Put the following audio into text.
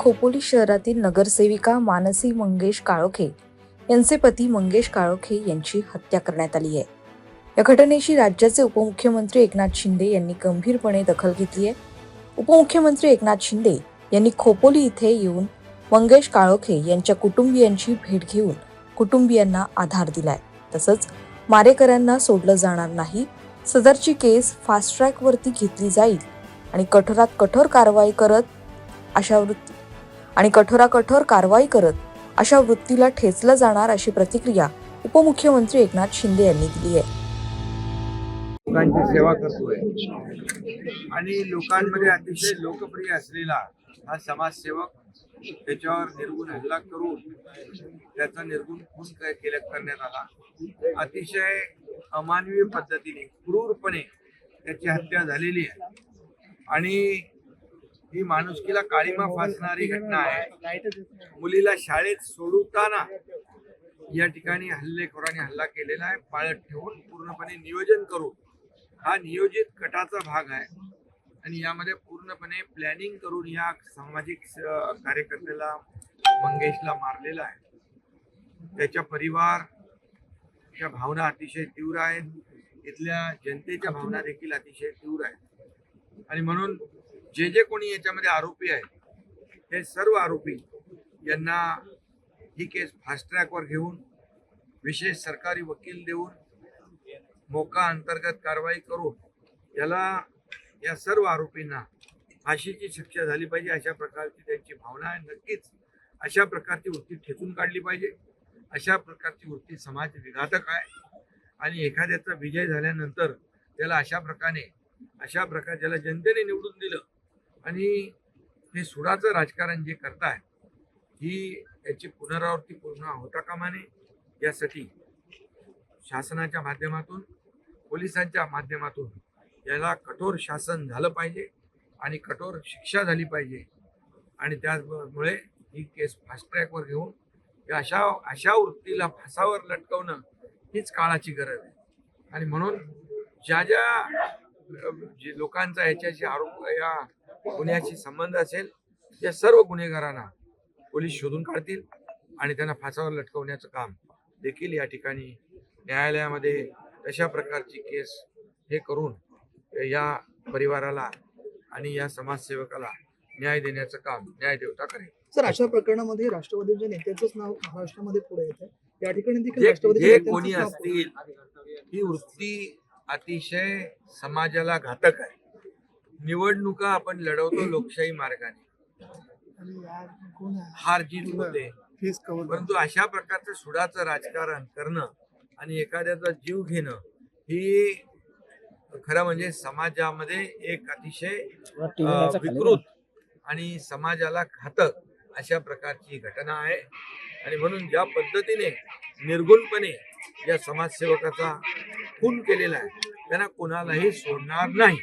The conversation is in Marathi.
खोपोली शहरातील नगरसेविका मानसी मंगेश काळोखे यांचे पती मंगेश काळोखे यांची हत्या करण्यात आली आहे. या घटनेची राज्याचे उपमुख्यमंत्री एकनाथ शिंदे यांनी गंभीरपणे दखल घेतली आहे. उपमुख्यमंत्री एकनाथ शिंदे यांनी खोपोली इथे येऊन मंगेश काळोखे यांच्या कुटुंबियांची भेट घेऊन कुटुंबियांना आधार दिलाय. तसंच मारेकऱ्यांना सोडलं जाणार नाही. सदरची केस फास्ट ट्रॅकवरती घेतली जाईल आणि कठोरात कठोर कारवाई करत अशा वृत्ती आणि कठोरा कठोर कारवाई करत अशा वृत्तीला ठेचलं जाणार अशी प्रतिक्रिया उपमुख्यमंत्री एकनाथ शिंदे यांनी दिली आहे. लोकांची सेवा करतोय. आणि लोकांमध्ये अतिशय लोकप्रिय असलेला हा समाजसेवक त्याच्यावर निर्गुण हल्ला करून त्याचा निर्गुण खून केल्या करण्यात आला. अतिशय अमानवीय पद्धतीने क्रूरपणे त्याची हत्या झालेली आहे. आणि ही माणुसकीला काळीमा फासणारी घटना आहे. मुलीला शाळेत सोडवताना या ठिकाणी हल्लेखोरांनी हल्ला केलेला आहे. पाळत ठेवून पूर्णपणे नियोजन करून हा नियोजित कटाचा भाग आहे. आणि यामध्ये पूर्णपणे प्लॅनिंग करून या सामाजिक कार्यकर्त्याला मंगेशला मारलेला आहे. त्याच्या परिवार च्या भावना अतिशय तीव्र आहेत. इथल्या जनतेच्या भावना देखील अतिशय तीव्र आहेत. आणि म्हणून जे जे कोणी याच्यामध्ये आरोपी आहेत हे सर्व आरोपी यांना ही केस फास्ट ट्रॅकवर घेऊन विशेष सरकारी वकील देऊन मोका अंतर्गत कारवाई करून याला या सर्व आरोपींना फाशीची शिक्षा झाली पाहिजे अशा प्रकारची त्यांची भावना आहे. नक्कीच अशा प्रकारची वृत्ती ठेचून काढली पाहिजे. अशा प्रकारची वृत्ती समाज विघातक आहे. आणि एखाद्याचा विजय झाल्यानंतर त्याला अशा प्रकारे अशा प्रकारे ज्याला जनतेने निवडून दिलं आणि हे सुडाचं राजकारण जे करताय ही याची पुनरावृत्ती पूर्ण होता कामा नये. यासाठी शासनाच्या माध्यमातून पोलिसांच्या माध्यमातून याला कठोर शासन झालं पाहिजे आणि कठोर शिक्षा झाली पाहिजे. आणि त्यामुळे ही केस फास्ट ट्रॅकवर घेऊन या अशा अशा वृत्तीला फासावर लटकवणं हीच काळाची गरज आहे. आणि म्हणून ज्या ज्या जे लोकांचा याच्याशी आरोप या गुन्ह्याशी संबंध असेल या सर्व गुन्हेगारांना पोलीस शोधून काढतील आणि त्यांना फासावर लटकवण्याचं काम देखील या ठिकाणी न्यायालयामध्ये तशा प्रकारची केस हे करून या परिवाराला आणि या समाजसेवकाला न्याय देण्याचं काम न्यायदेवता करेल. सर अशा प्रकरणामध्ये राष्ट्रवादीच्या नेत्याचंच नाव महाराष्ट्रामध्ये पुढे येतं या ठिकाणी कोणी असतील ही वृत्ती अतिशय समाजाला घातक आहे. निवडणुका आपण लढवतो लोकशाही मार्गाने? हार जीत होते. फीस कव्हर परंतु अशा प्रकारचं सुडाचं राजकारण करणं आणि एखाद्याचा जीव घेणं ही खरं म्हणजे समाजामध्ये एक अतिशय विकृत आणि समाजाला घातक अशा प्रकारची घटना आहे. आणि म्हणून ज्या पद्धतीने निर्गुणपणे या समाजसेवकाचा खून केलेला आहे त्यांना कोणालाही सोडणार नाही.